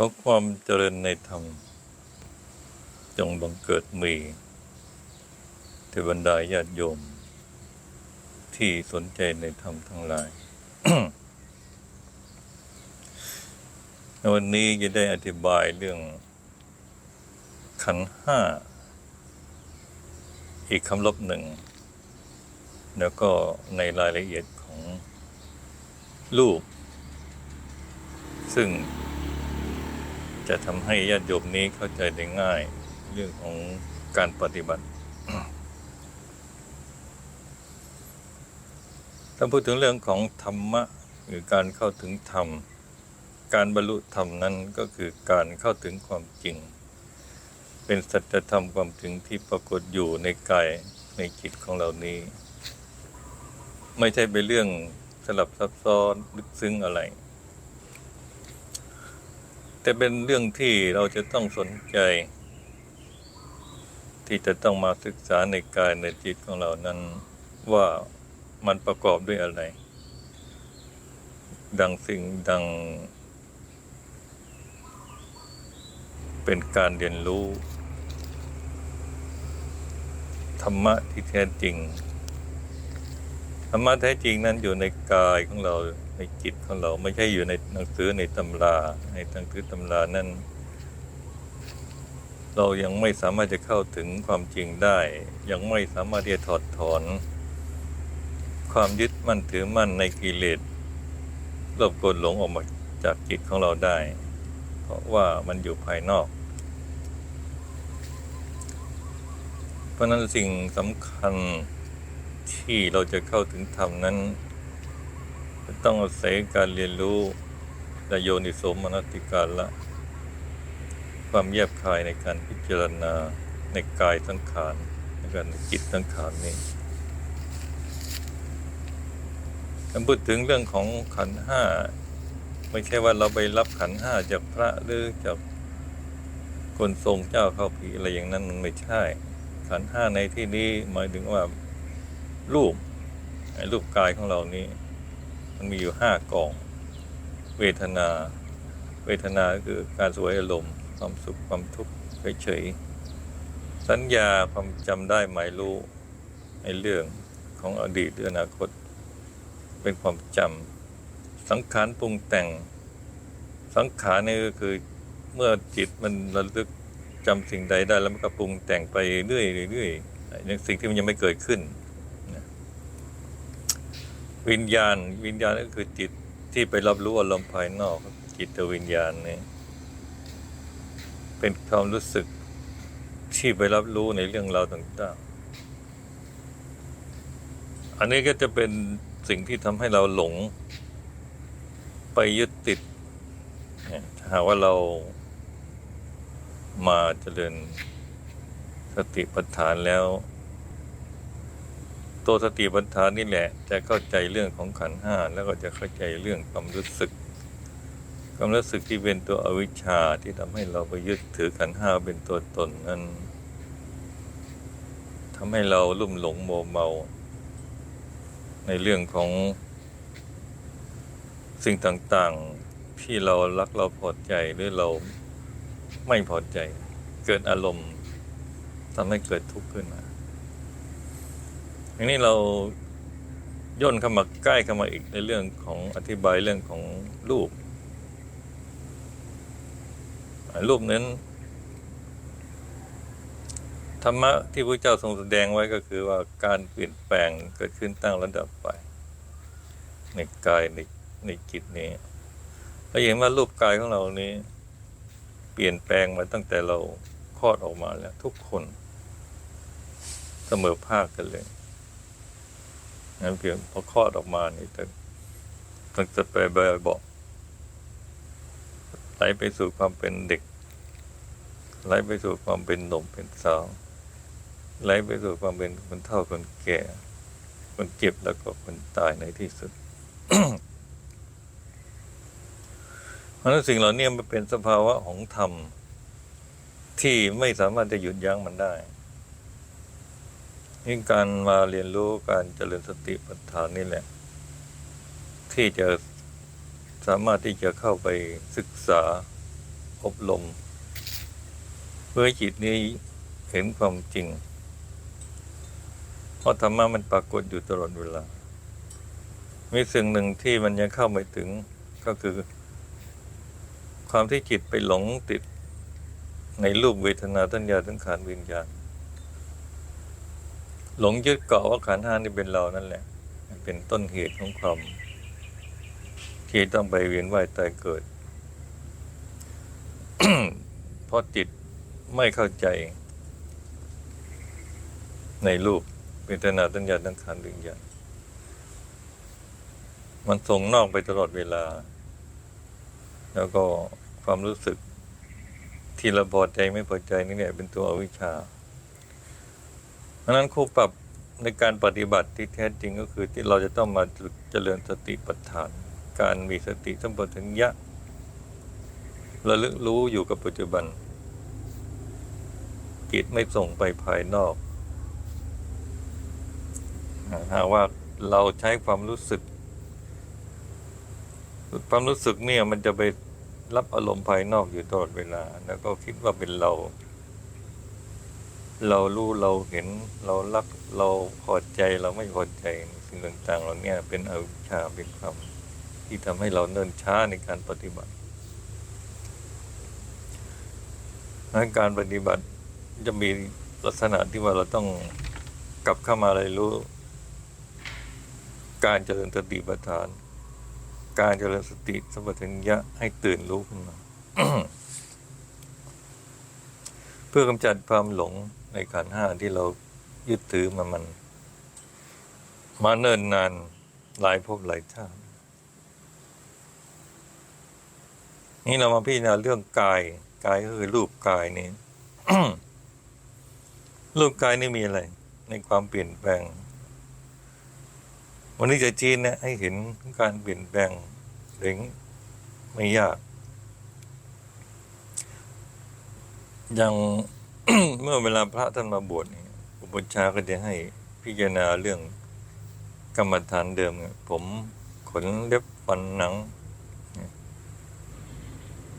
ขอความเจริญในธรรม จงบังเกิดมีเทวดาญาติโยม ที่สนใจในธรรมทั้งหลายในวันนี้จะได้อธิบายเรื่อง ขันห้า อีกคำลบหนึ่ง แล้วก็ในรายละเอียดของรูป ซึ่ง จะทำให้ญาติโยมนี้เข้าใจได้ง่าย เรื่องของการปฏิบัติ ถ้าพูดถึงเรื่องของธรรมะหรือการเข้าถึงธรรม การบรรลุธรรมนั้นก็คือการเข้าถึงความจริง เป็นสัจธรรมความจริงที่ปรากฏอยู่ในกายในจิตของเรานี้ ไม่ใช่เป็นเรื่องสลับซับซ้อนลึกซึ้งอะไร แต่เป็นเรื่องที่เราจะต้องสนใจ ที่จะต้องมาศึกษาในกายในจิตของเรานั้นว่ามันประกอบด้วยอะไร ดังสิ่งดัง เป็นการเรียนรู้ ธรรมะที่แท้จริง ธรรมะแท้จริงนั้นอยู่ในกายของเรา ในจิตของเราไม่ใช่อยู่ในหนังสือในตำรา ในหนังสือตำรานั้น เรายังไม่สามารถจะเข้าถึงความจริงได้ ยังไม่สามารถที่จะถอดถอน ความยึดมั่นถือมั่นในกิเลสรบกวนหลงออกมาจากจิตของเราได้ เพราะว่ามันอยู่ภายนอก เพราะนั้นสิ่งสำคัญที่เราจะเข้าถึงธรรมนั้น ต้องอาศัยการเรียนรู้และโยนิสมนติการละ ความแยบคายในการพิจารณาในกายสังขารในการจิตสังขารนี้การพูดถึงเรื่องของขันห้าไม่ใช่ว่าเราไปรับขันห้าจากพระหรือจากคนทรงเจ้าเข้าผีอะไรอย่างนั้นมันไม่ใช่ ขันห้าในที่นี้หมายถึงว่ารูปรูปกายของเรานี้ มันมีอยู่ห้ากอง เวทนา เวทนาก็คือการสวยอารมณ์ความสุขความทุกข์เฉยๆสัญญาความจำได้หมายรู้ในเรื่องของอดีตหรืออนาคต เป็นความจำสังขารปรุงแต่ง สังขารนี่ก็คือเมื่อจิตมันระลึกจำสิ่งใดได้แล้วมันก็ปรุงแต่งไปเรื่อยๆเรื่อยๆในสิ่งที่มันยังไม่เกิดขึ้น วิญญาณ วิญญาณก็คือจิตที่ไปรับรู้อารมณ์ภายนอก จิตวิญญาณนี่เป็นความรู้สึกที่ไปรับรู้ในเรื่องราวต่างๆ อันนี้ก็จะเป็นสิ่งที่ทำให้เราหลง ไปยึดติดถ้าหากว่าเรามาเจริญสติปัฏฐานแล้ว ตัวสติปัฏฐานนี่แหละ จะเข้าใจเรื่องของขันห้าแล้วก็จะเข้าใจเรื่องความรู้สึกความรู้สึกที่เป็นตัวอวิชชาที่ทำให้เราไปยึดถือขันห้าเป็นตัวตนนั้นทำให้เราลุ่มหลงโมเมา ในเรื่องของสิ่งต่างๆที่เรารักเราพอใจหรือเราไม่พอใจ เกิดอารมณ์ทำให้เกิดทุกข์ขึ้นมา ทีนี้เราย่นเข้ามาใกล้เข้ามาอีกในเรื่องของอธิบายเรื่องของรูป รูปนั้นธรรมะที่พระเจ้าทรงแสดงไว้ก็คือว่าการเปลี่ยนแปลงเกิดขึ้นตั้งระดับไป ในกายในในจิตนี้เราเห็นว่ารูปกายของเรานี้ เปลี่ยนแปลงมาตั้งแต่เราคลอดออกมาแล้ว ทุกคนเสมอภาคกันเลย งั้นเพียงพอคลอดออกมานี่แต่ตั้งแต่ไปบบอกไหลไปสู่ความเป็นเด็กไหลไปสู่ความเป็นหนุ่มเป็นสาวไหลไปสู่ความเป็นคนเฒ่าคนแก่ คนเจ็บแล้วก็คนตายในที่สุด เพราะฉะนั้นสิ่งเหล่านี้มันเป็นสภาวะของธรรมที่ไม่สามารถจะหยุดยั้งมันได้ นี่การมาเรียนรู้การเจริญสติปัฏฐานนี่แหละ ที่จะสามารถที่จะเข้าไปศึกษาอบรม เพื่อจิตนี้เห็นความจริง เพราะธรรมะมันปรากฏอยู่ตลอดเวลา มีสิ่งหนึ่งที่มันยังเข้าไม่ถึงก็คือ ความที่จิตไปหลงติดในรูปเวทนาตัญญาทั้งขานวิญญาณ หลงยึดเกาะว่าขันห้านี่เป็นเรานั่นแหละ เป็นต้นเหตุของความที่ต้องไปเวียนว่ายตายเกิด เพราะจิตไม่เข้าใจ ในรูปเวทนาตัญญาทั้งขันธ์วิญญามันส่งนอกไปตลอดเวลา แล้วก็ความรู้สึกที่เราพอใจไม่พอใจนี่เนี่ยเป็นตัวอวิชชา เพราะนั้นครูปรับในการปฏิบัติที่แท้จริงก็คือที่เราจะต้องมาเจริญสติปัฏฐาน การมีสติสัมปชัญญะระลึกรู้อยู่กับปัจจุบัน จิตไม่ส่งไปภายนอกหากว่าเราใช้ความรู้สึก ความรู้สึกเนี่ยมันจะไปรับอารมณ์ภายนอกอยู่ตลอดเวลา แล้วก็คิดว่าเป็นเรา เรารู้เราเห็นเรารักเราพอใจเราไม่พอใจสิ่งต่างๆเหล่านี้เป็นอวิชชาเป็นความที่ทำให้เราเนิ่นช้าในการปฏิบัติดังนั้นการปฏิบัติจะมีลักษณะที่ว่าเราต้องกลับเข้ามาเรียนรู้ การเจริญสติปัฏฐาน การเจริญสติสัมปชัญญะให้ตื่นรู้ขึ้นมา เพื่อกำจัดความหลง ในขันห้าที่เรายึดถือมามัน มาเนิ่นนานหลายภพหลายชาตินี่เรามาพิจารณาเรื่องกายกายก็คือรูปกายนี่รูปกายนี่มีอะไร ในความเปลี่ยนแปลง วันนี้จะจีนเนี่ยให้เห็นการเปลี่ยนแปลงเด็งไม่ยากอย่าง เมื่อเวลาพระท่านมาบวชเนี่ยอุปชาก็จะให้พิจารณาเรื่องกรรมฐานเดิมเนี่ยผมขนเล็บฟันหนัง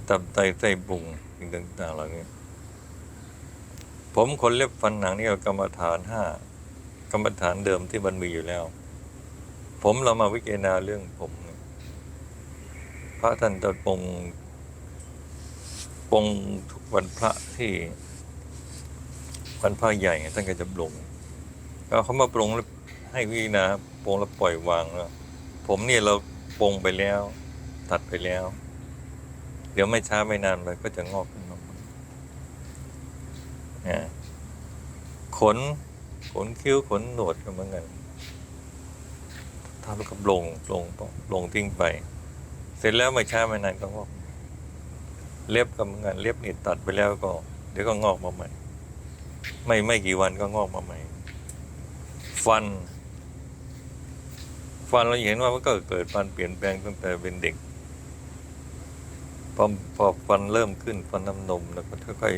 ตับไตไส้บุงสิ่งต่างๆเหล่านี้ผมขนเล็บฟันหนังนี่ก็กรรมฐานห้ากรรมฐานเดิมที่มันมีอยู่แล้ว ผมเรามาวิจารณาเรื่องผมเนี่ยพระท่านจะปรงปรงทุกวันพระที่ วันพระใหญ่ท่านก็จะปรงแล้วเขามาปรงแล้วให้วิจาปรงแล้วปล่อยวางแล้วผมเนี่ยเราปรงไปแล้ว ตัดไปแล้ว เดี๋ยวไม่ช้าไม่นานมันก็จะงอกขึ้นมาใหม่อ่าขนขนคิ้วขนหนวดก็เหมือนกันทำแล้วก็ลงลงลงทิ้งไป เสร็จแล้วไม่ช้าไม่นานก็งอกเล็บก็เหมือนกันเล็บนี่ตัดไปแล้วก็ เดี๋ยวก็งอกมาใหม่ ไม่ไม่กี่วันก็งอกมาใหม่ ฟัน ฟันเราเห็นว่ามันก็เกิดการเปลี่ยนแปลงตั้งแต่เป็นเด็กพอพอฟันเริ่มขึ้นฟันน้ำนมแล้วก็ค่อย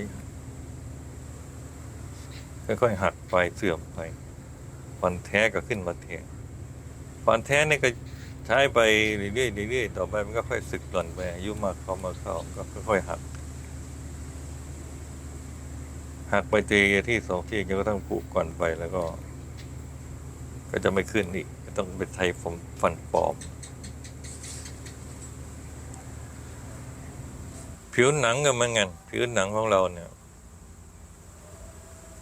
ๆค่อยๆหักไปเสื่อมไป ฟันแท้ก็ขึ้นมาแทนฟันแท้นี่ก็ใช้ไปเรื่อยๆเรื่อยๆต่อไปมันก็ค่อยสึกหล่อนไปอายุมากเข้ามาเข้าก็ค่อยๆหัก หักไปตีที่สองที่จนกระทั่งผุก่อนไปแล้วก็ ก็จะไม่ขึ้นอีกต้องเป็นไทยผมฟันปลอม ผิวหนังก็เหมือนกันผิวหนังของเราเนี่ย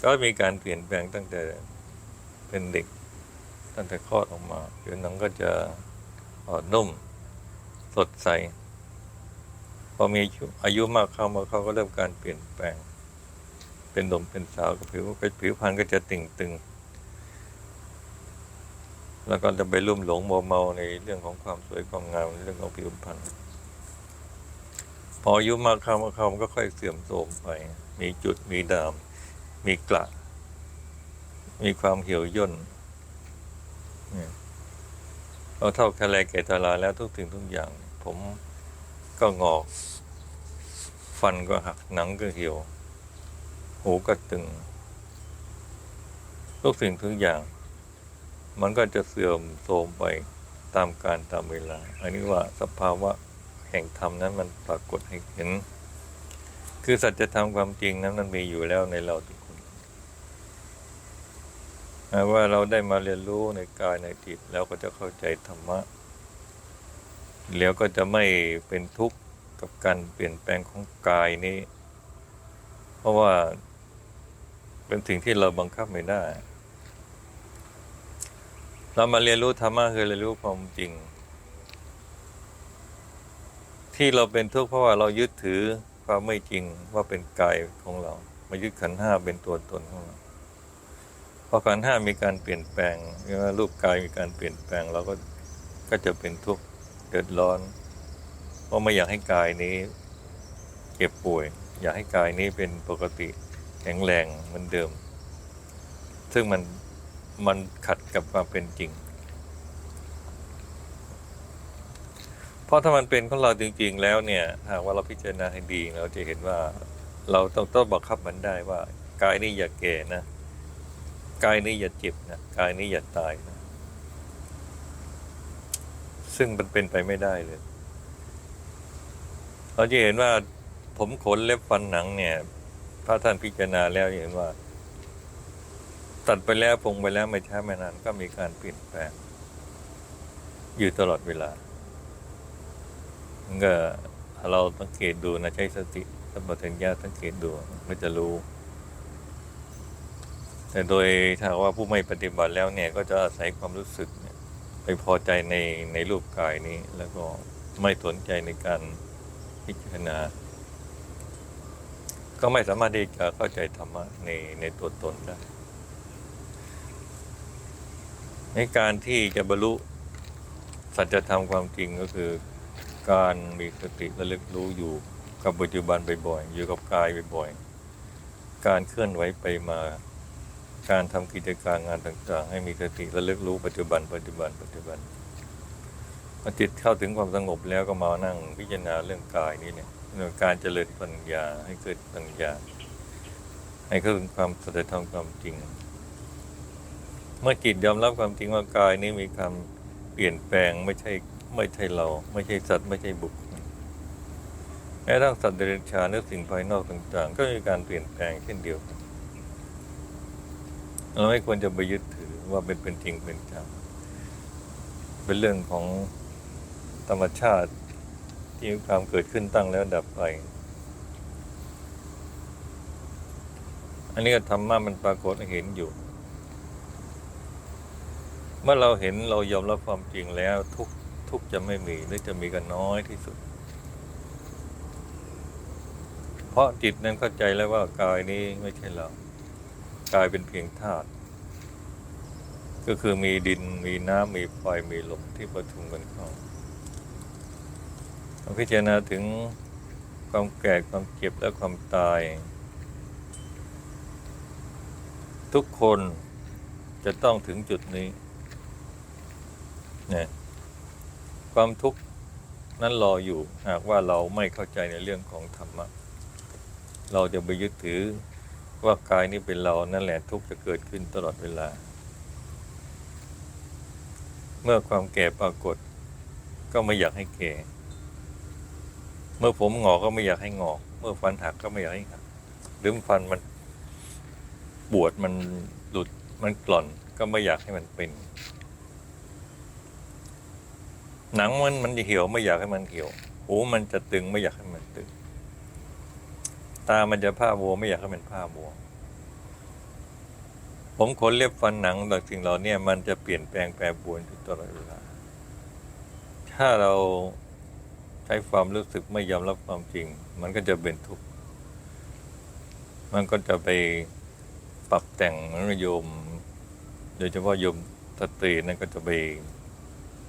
ก็มีการเปลี่ยนแปลงตั้งแต่เป็นเด็ก ตั้งแต่คลอดออกมา ผิวหนังก็จะอ่อนนุ่ม สดใส พอมีอายุมากเข้ามาเขาก็เริ่มการเปลี่ยนแปลง เป็นหนุ่มเป็นสาวก็ผิวก็ผิวพรรณก็จะติ่งตึง แล้วก็จะไปลุ่มหลงมัวเมาในเรื่องของความสวยความงามในเรื่องของผิวพรรณพออายุมากเข้ามาเข้ามันก็ค่อยเสื่อมโทรมไป มีจุดมีดาม มีกระมีความเหี่ยวย่นเนี่ยเราเท่าแคลแก่ตาลาแล้วทุกสิ่งทุกอย่าง ผมก็งอก ฟันก็หักหนังก็เหี่ยว หูก็ตึงทุกสิ่งทุกอย่าง มันก็จะเสื่อมโทรมไปตามการตามเวลา อันนี้ว่าสภาวะแห่งธรรมนั้นมันปรากฏให้เห็น คือสัจธรรมความจริงนั้นมันมีอยู่แล้วในเราทุกคนหากว่าเราได้มาเรียนรู้ในกายในจิตแล้วก็จะเข้าใจธรรมะ แล้วก็จะไม่เป็นทุกข์กับการเปลี่ยนแปลงของกายนี้ เพราะว่า เป็นสิ่งที่เราบังคับไม่ได้ เรามาเรียนรู้ธรรมะคือเรียนรู้ความจริง ที่เราเป็นทุกข์เพราะว่าเรายึดถือความไม่จริงว่าเป็นกายของเรา มายึดขันห้าเป็นตัวตนของเราพอขันห้ามีการเปลี่ยนแปลงหรือว่ารูปกายมีการเปลี่ยนแปลงเราก็ก็จะเป็นทุกข์เดือดร้อนเพราะไม่อยากให้กายนี้เจ็บป่วย อยากให้กายนี้เป็นปกติ แข็งแรงเหมือนเดิม ซึ่งมันมันขัดกับความเป็นจริง เพราะถ้ามันเป็นของเราจริง ๆ แล้วเนี่ยหากว่าเราพิจารณาให้ดีเราจะเห็นว่าเราต้องต้องบังคับมันได้ว่ากายนี้อย่าแก่นะกายนี้อย่าเจ็บนะกายนี้อย่าตายนะ ซึ่งมันเป็นไปไม่ได้เลย เราจะเห็นว่าผมขนเล็บฟันหนังเนี่ย พระท่านพิจารณาแล้วเห็นว่า ตัดไปแล้วปรุงไปแล้วไม่ช้าไม่นานก็มีการเปลี่ยนแปลง อยู่ตลอดเวลาก็เราสังเกตดูนะใช้สติสัมปชัญญะสังเกตดูก็จะรู้ แต่โดยถ้าว่าผู้ไม่ปฏิบัติแล้วเนี่ยก็จะอาศัยความรู้สึกเนี่ยไปพอใจในในรูปกายนี้ แล้วก็ไม่สนใจในการพิจารณา ก็ไม่สามารถที่จะเข้าใจธรรมะในในตัวตนได้ ในการที่จะบรรลุสัจธรรมความจริงก็คือการมีสติระลึกรู้อยู่กับปัจจุบันบ่อยๆ อยู่กับกายบ่อยๆ การเคลื่อนไหวไปมา การทำกิจการงานต่างๆ ให้มีสติระลึกรู้ปัจจุบัน ปัจจุบัน ปัจจุบันพอจิตเข้าถึงความสงบแล้วก็มานั่งพิจารณาเรื่องกายนี้เนี่ย เรื่องการเจริญปัญญาให้เกิดปัญญา ให้เข้าถึงความสัจธรรมความจริง เมื่อจิตยอมรับความจริงว่ากายนี้มีความเปลี่ยนแปลงไม่ใช่ไม่ใช่เรา ไม่ใช่สัตว์ไม่ใช่บุคคลแม้ทั้งสัตว์เดรัจฉานหรือสิ่งภายนอกต่าง ๆ ก็มีการเปลี่ยนแปลงเช่นเดียวกันเราไม่ควรจะไปยึดถือว่าเป็นเป็นจริงเป็นจังเป็นเรื่องของธรรมชาติ ที่ความเกิดขึ้นตั้งแล้วดับไป อันนี้ก็ธรรมะมันปรากฏเห็นอยู่ เมื่อเราเห็นเรายอมรับความจริงแล้วทุกทุกจะไม่มีหรือจะมีกันน้อยที่สุด เพราะจิตนั้นเข้าใจแล้วว่ากายนี้ไม่ใช่เรา กายเป็นเพียงธาตุก็คือมีดินมีน้ำมีไฟมีลมที่ประชุมกันเข้าาพิจารณาถึงความแก่ความเจ็บและความตาย ทุกคนจะต้องถึงจุดนี้เนี่ยความทุกข์นั้นรออยู่หากว่าเราไม่เข้าใจในเรื่องของธรรมะ เราจะไปยึดถือว่ากายนี้เป็นเรานั่นแหละทุกข์จะเกิดขึ้นตลอดเวลา เมื่อความแก่ปรากฏก็ไม่อยากให้แก่ เมื่อผมงอกก็ไม่อยากให้งอก เมื่อฟันหักก็ไม่อยากให้หักหรือฟันมันปวดมันหลุดมันกล่อนก็ไม่อยากให้มันเป็น หนังมันมันจะเหี่ยวไม่อยากให้มันเหี่ยวหูมันจะตึงไม่อยากให้มันตึง ตามันจะผ้าบัวไม่อยากให้มันผ้าบัว ผมขนเล็บฟันหนังต่างสิ่งเหล่านี้มันจะเปลี่ยนแปลงแปรปรวนอยู่ตลอดเวลาถ้าเรา ช้ความรู้สึกไม่ยอมรับความจริง มันก็จะเป็นทุกข์ มันก็จะไปปรับแต่งโยม โดยเฉพาะโยมสตรีนั่นก็จะไป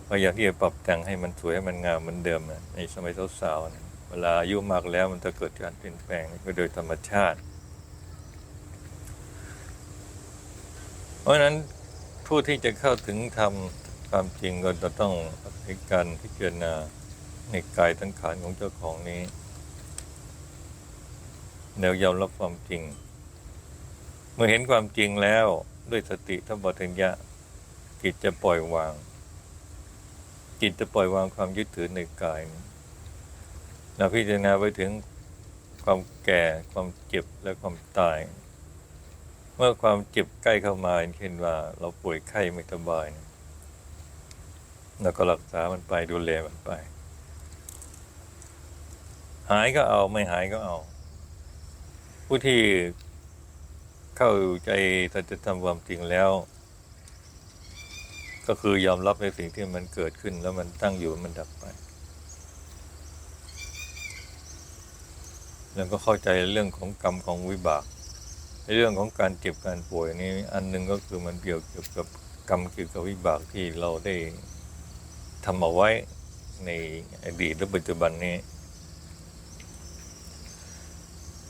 พยายามที่จะปรับแต่งให้มันสวยให้มันงามเหมือนเดิมนะในสมัยสาวๆนะเวลาอายุมากแล้วมันจะเกิดการเปลี่ยนแปลงก็โดยธรรมชาติ เพราะฉะนั้นผู้ที่จะเข้าถึงธรรมความจริงก็จะต้องอาศัยการพิจารณา ในกายทั้งขานของเจ้าของนี้ แนวยอมรับความจริง เมื่อเห็นความจริงแล้วด้วยสติทัพพัญญะจิตจะปล่อยวาง จิตจะปล่อยวางความยึดถือในกายเราพิจารณาไปถึงความแก่ความเจ็บและความตาย เมื่อความเจ็บใกล้เข้ามาเช่นว่า เราป่วยไข้ไม่สบายเราก็รักษามันไปดูแลมันไป หายก็เอาไม่หายก็เอา ผู้ที่เข้าใจสัจธรรมความจริงแล้ว ก็คือยอมรับในสิ่งที่มันเกิดขึ้นแล้วมันตั้งอยู่มันดับไป แล้วก็เข้าใจเรื่องของกรรมของวิบากในเรื่องของการเจ็บการป่วยนี้อันหนึ่งก็คือมันเกี่ยวเกี่ยวกับกรรมเกี่ยวกับวิบากที่เราได้ทำเอาไว้ในอดีตและปัจจุบันนี้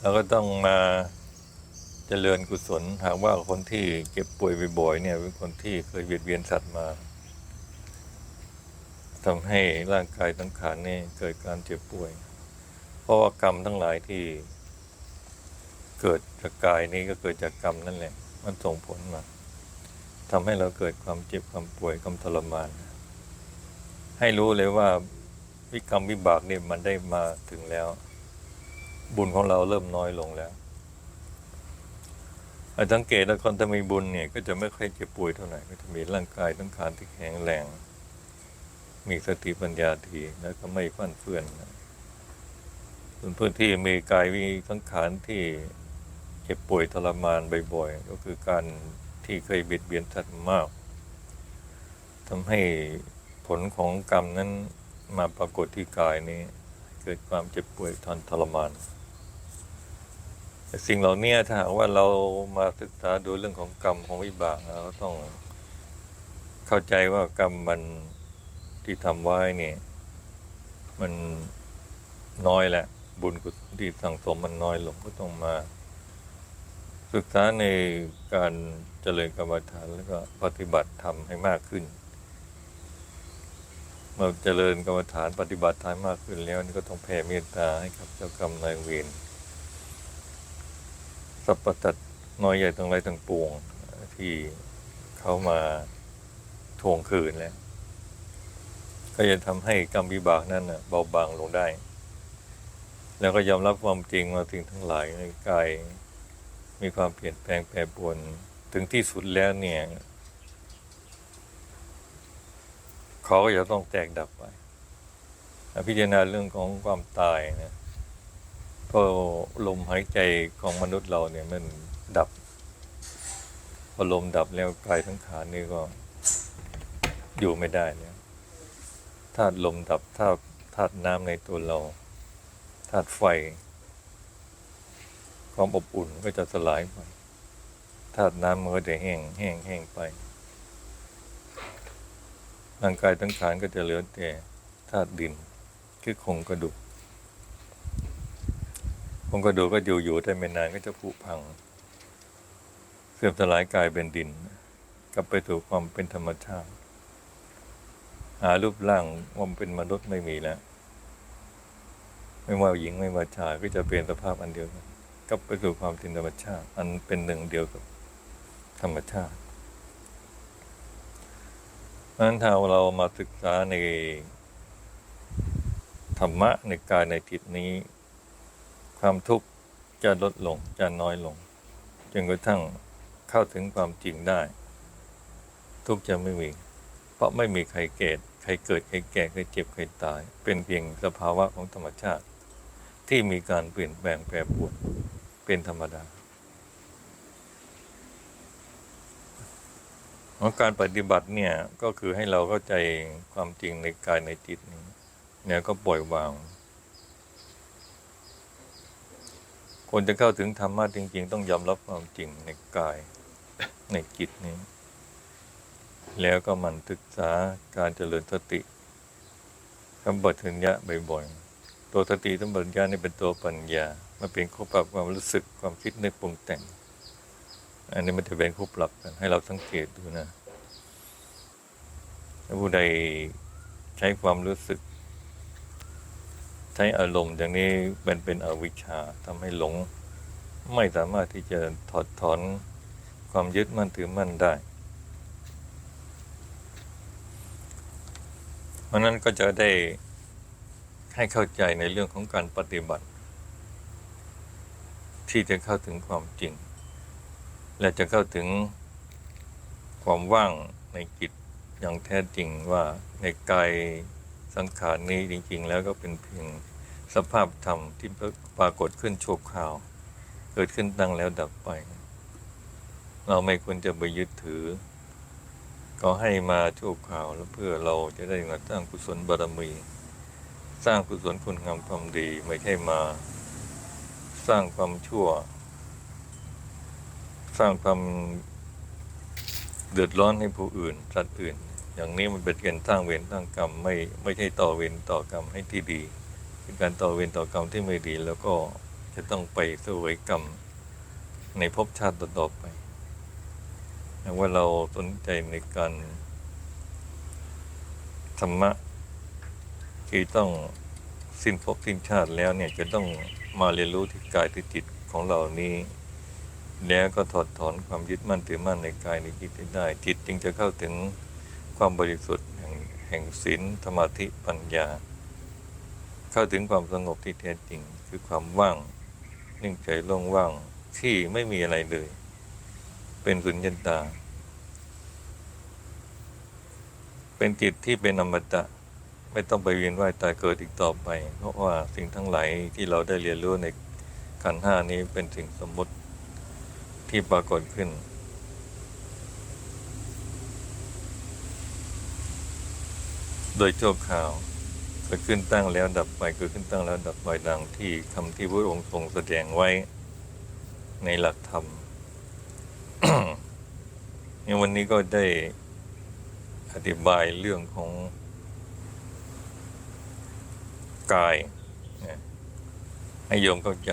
เราก็ต้องมาเจริญกุศล หากว่าคนที่เจ็บป่วยบ่อยๆเนี่ยเป็นคนที่เคยเบียดเบียนสัตว์มาทำให้ร่างกายทั้งขานนี่เกิดการเจ็บป่วย เพราะว่ากรรมทั้งหลายที่เกิดจากกายนี้ก็เกิดจากกรรมนั่นแหละ มันส่งผลมาทำให้เราเกิดความเจ็บความป่วยความทรมาน ให้รู้เลยว่าวิกรรมวิบากนี่ยมันได้มาถึงแล้ว บุญของเราเริ่มน้อยลงแล้วอาสังเกตแล้วคนที่มีบุญเนี่ย ก็จะไม่ค่อยเจ็บป่วยเท่าไหร่ก็จะมีร่างกายทั้งขานที่แข็งแรง มีสติปัญญาดีแล้วก็ไม่ฟั่นเฟือนนะส่วนเพื่อนที่มีกายวิสังขารที่เจ็บป่วยทรมานบ่อยๆก็คือการที่เคยเบียดเบียนสัตว์มากทำให้ผลของกรรมนั้นมาปรากฏที่กายนี้ เกิดความเจ็บป่วยทนทรมาน สิ่งเหล่านี้ถ้าหากว่าเรามาศึกษาดูเรื่องของกรรมของวิบากเราก็ต้องเข้าใจว่ากรรมมันที่ทำไว้เนี่ย มันน้อยแหละ บุญกุศลที่สั่งสมมันน้อยลงก็ต้องมา ศึกษาในการเจริญกรรมฐานแล้วก็ปฏิบัติธรรมให้มากขึ้นเมื่อเจริญกรรมฐานปฏิบัติธรรมมากขึ้นแล้วนี่ก็ต้องแผ่เมตตาให้กับเจ้ากรรมนายเวร สัพพตัดน้อยใหญ่ทั้งไรทั้งปวงที่เขามาทวงคืนแล้ว ก็จะทำให้กรรมวิบากนั้นเบาบางลงได้ แล้วก็ยอมรับความจริงว่าสิ่งทั้งหลายในกายมีความเปลี่ยนแปลงแปรปรวนถึงที่สุดแล้วเนี่ยเขาก็จะต้องแตกดับไป พิจารณาเรื่องของความตายนะ เพราะลมหายใจของมนุษย์เราเนี่ยมันดับ พอลมดับแล้วกายทั้งขานี่ก็อยู่ไม่ได้แล้วธาตุลมดับธาตุธาตุน้ำในตัวเราธาตุไฟ ความอบอุ่นก็จะสลายไปธาตุน้ำมันก็จะแห้งแห้งแห้งไปร่างกายทั้งขานก็จะเหลือแต่ธาตุดินคือโครงกระดูก โครงกระดูกก็อยู่อยู่แต่ไม่นานก็จะผุพัง เสื่อมสลายกลายเป็นดิน กลับไปสู่ความเป็นธรรมชาติ หารูปร่างว่ามเป็นมนุษย์ไม่มีแล้ว ไม่ว่าหญิงไม่ว่าชายก็จะเปลี่ยนสภาพอันเดียวกันกลับไปสู่ความเป็นธรรมชาติ อันเป็นหนึ่งเดียวกับธรรมชาติเพราะฉะนั้นถ้าเรามาศึกษาในธรรมะในกายในจิตนี้ ความทุกข์จะลดลงจะน้อยลงจนกระทั่งเข้าถึงความจริงได้ ทุกข์จะไม่มี เพราะไม่มีใครเกิดใครเกิดใครแก่ใครเจ็บใครตาย เป็นเพียงสภาวะของธรรมชาติ ที่มีการเปลี่ยนแปลงแปรปรวนเป็นธรรมดาของการปฏิบัติเนี่ยก็คือให้เราเข้าใจความจริงในกายในจิตนี้เนี่ยก็ปล่อยวาง คนจะเข้าถึงธรรมะจริง ๆ ต้องยอมรับความจริงในกายในจิตนี้ แล้วก็มันศึกษาการเจริญสติคำบัญญะบ่อยๆ ตัวสติทั้งบัญญานี่เป็นตัวปัญญามาเป็นคู่ปรับความรู้สึกความคิดนึกปรุงแต่ง อันนี้มันจะเป็นคู่ปรับกันให้เราสังเกตดูนะ ผู้ใดใช้ความรู้สึก ใช้อารมณ์อย่างนี้เป็นเป็นอวิชชาทำให้หลง ไม่สามารถที่จะถอดถอนความยึดมั่นถือมั่นได้เพราะนั้นก็จะได้ให้เข้าใจในเรื่องของการปฏิบัติ ที่จะเข้าถึงความจริง และจะเข้าถึงความว่างในจิตอย่างแท้จริงว่าในกาย สังขารนี้จริงๆ แล้วก็เป็นเพียงสภาพธรรมที่ปรากฏขึ้นชั่วคราว เกิดขึ้นตั้งแล้วดับไป เราไม่ควรจะไปยึดถือ ก็ให้มาชั่วคราวแล้วเพื่อเราจะได้มาสร้างกุศลบารมี สร้างกุศลคุณงามความดีไม่ใช่มา สร้างความชั่ว สร้างความเดือดร้อนให้ผู้อื่นสัตว์อื่น อย่างนี้มันเป็นการสร้างเวรสร้างกรรมไม่ไม่ใช่ต่อเวรต่อกรรมให้ที่ดี เป็นการต่อเวรต่อกรรมที่ไม่ดี แล้วก็จะต้องไปเสวยกรรมในภพชาติต่อไปว่าเราสนใจในการธรรมะที่ต้องสิ้นภพสิ้นชาติแล้วเนี่ยจะต้องมาเรียนรู้ที่กายที่จิตของเรานี้ แล้วก็ถอดถอนความยึดมั่นถือมั่นในกายในจิตได้ จิตจึงจะเข้าถึง ความบริสุทธิ์แห่งศีลสมธิปัญญา เข้าถึงความสงบที่แท้จริง คือความว่าง นิ่งใจโล่งว่างที่ไม่มีอะไรเลย เป็นสุญญตา เป็นจิตที่เป็นอมตะไม่ต้องไปเวียนว่ายตายเกิดอีกต่อไป เพราะว่าสิ่งทั้งหลายที่เราได้เรียนรู้ในขันห้านี้เป็นสิ่งสมมติที่ปรากฏขึ้น โดยชั่วคราวเกิดขึ้นตั้งแล้วดับไปเกิดขึ้นตั้งแล้วดับไปดังที่คำที่พระองค์ทรงแสดงไว้ในหลักธรรมในวันนี้ก็ได้อธิบายเรื่องของกายให้โยมเข้าใจ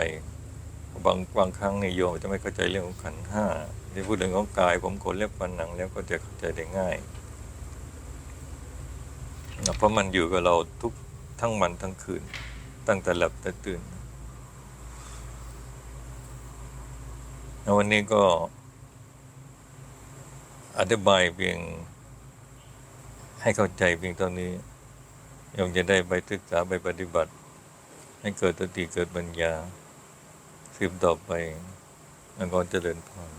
บางบางครั้งในโยมจะไม่เข้าใจเรื่องของขันห้าที่พูดถึงของกาย ผมขนเล็บฟันหนังแล้วก็จะเข้าใจได้ง่าย เพราะมันอยู่กับเราทุกทั้งวันทั้งคืน ตั้งแต่หลับแต่ตื่นแล้ววันนี้ก็อธิบายเพียงให้เข้าใจเพียงเท่านี้โยมจะได้ไปศึกษาไปปฏิบัติ ให้เกิดสติเกิดปัญญาสืบต่อไป แล้วก็เจริญพร